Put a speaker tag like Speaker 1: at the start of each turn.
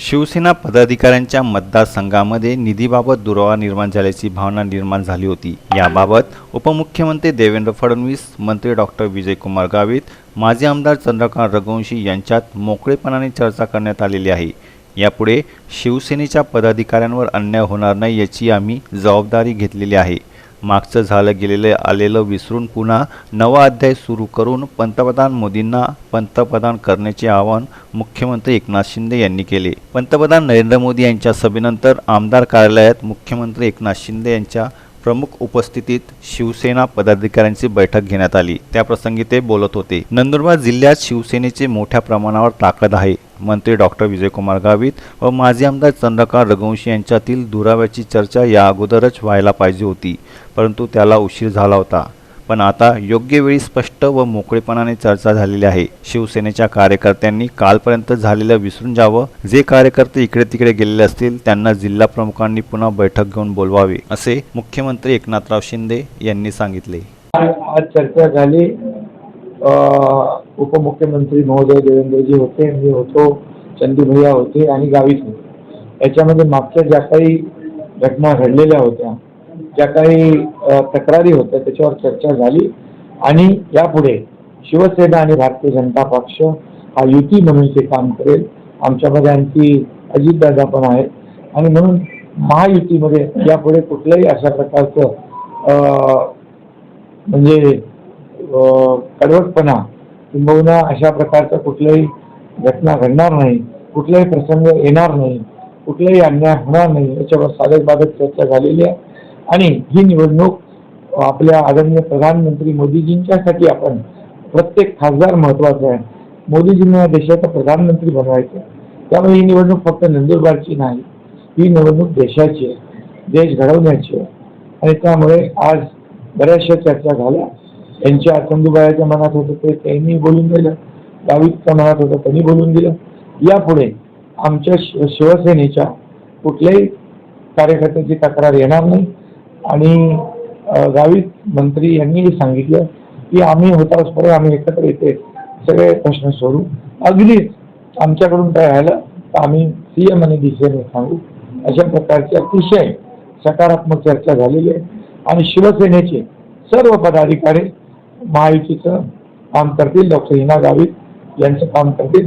Speaker 1: शिवसेना पदाधिकाऱ्यांच्या मतदारसंघामध्ये निधीबाबत दुरावा निर्माण झाल्याची भावना निर्माण झाली होती. याबाबत उपमुख्यमंत्री देवेंद्र फडणवीस मंत्री डॉक्टर विजयकुमार गावित माजी आमदार चंद्रकांत रघुवंशी यांच्यात मोकळेपणाने चर्चा करण्यात आलेली आहे. यापुढे शिवसेनेच्या पदाधिकाऱ्यांवर अन्याय होणार नाही याची आम्ही जबाबदारी घेतलेली आहे. मागचं झालं गेलेलं आलेलं विसरून पुन्हा नवा अध्याय सुरू करून पंतप्रधान मोदींना पंतप्रधान करण्याचे आवाहन मुख्यमंत्री एकनाथ शिंदे यांनी केले. पंतप्रधान नरेंद्र मोदी यांच्या सभेनंतर आमदार कार्यालयात मुख्यमंत्री एकनाथ शिंदे यांच्या प्रमुख उपस्थितीत शिवसेना पदाधिकाऱ्यांची बैठक घेण्यात आली. त्याप्रसंगी ते बोलत होते. नंदुरबार जिल्ह्यात शिवसेनेचे मोठ्या प्रमाणावर ताकद आहे. मंत्री डॉक्टर विजयकुमार गावित व माजी आमदार चंद्रकांत रघुवंशी यांच्यातील दुराव्याची चर्चा या अगोदरच व्हायला पाहिजे होती. परंतु त्याला उशीर झाला होता. पण आता योग्य वेळी स्पष्ट व मोकळेपणाने चर्चा झालेली आहे. शिवसेनेच्या कार्यकर्त्यांनी कालपर्यंत झालेलं विसरून जावं. जे कार्यकर्ते इकडे तिकडे गेलेले असतील त्यांना जिल्हा प्रमुखांनी पुन्हा बैठक घेऊन बोलवावे असे मुख्यमंत्री एकनाथराव शिंदे यांनी सांगितले.
Speaker 2: आज चर्चा झाली. उपमुख्यमंत्री महोदय देवेंद्रजी होते मी होतो चंदू भैया होते आणि गावीत होते. याच्यामध्ये मागच्या ज्या काही घटना घडलेल्या होत्या ज्या काही तक्रारी होत्या त्याच्यावर चर्चा झाली. आणि यापुढे शिवसेना आणि भारतीय जनता पक्ष हा युती म्हणून ते काम करेल. आमच्यामध्ये आणखी अजितदादा पण आहेत. आणि म्हणून महायुतीमध्ये यापुढे कुठल्याही अशा प्रकारचं म्हणजे कडवटपणा किंबहुना अशा प्रकारचं कुठल्याही घटना घडणार नाही कुठलाही प्रसंग येणार नाही कुठलाही अन्याय होणार नाही याच्यावर साधक बाधक चर्चा झालेली आहे. आणि ही निवडणूक आपल्या आदरणीय प्रधानमंत्री मोदीजींच्यासाठी आपण प्रत्येक खासदार महत्त्वाचा आहे. मोदीजींना या देशाचा प्रधानमंत्री बनवायचं. आहे. त्यामुळे ही निवडणूक फक्त नंदुरबारची नाही ही निवडणूक देशाची आहे देश घडवण्याची आहे. आणि त्यामुळे आज बऱ्याचशा चर्चा झाल्या. त्यांच्या चंदूबाईच्या मनात होतं ते त्यांनी बोलून दिलं. गावितच्या मनात होतं त्यांनी बोलून दिलं. यापुढे आमच्या शिवसेनेच्या कुठल्याही कार्यकर्त्याची तक्रार येणार नाही. आणि गावी मंत्री यांनी सांगितलं की आम्ही होता परत आम्ही एकत्र येते सगळे प्रश्न सोडू. अगदीच आमच्याकडून काय राहिलं तर आम्ही सी एम आणि डीसीएम सांगू. अशा प्रकारची अतिशय सकारात्मक चर्चा झालेली आहे. आणि शिवसेनेचे सर्व पदाधिकारी महायुतीचं काम करतील डॉक्टर हिना गावित यांचं काम करतील.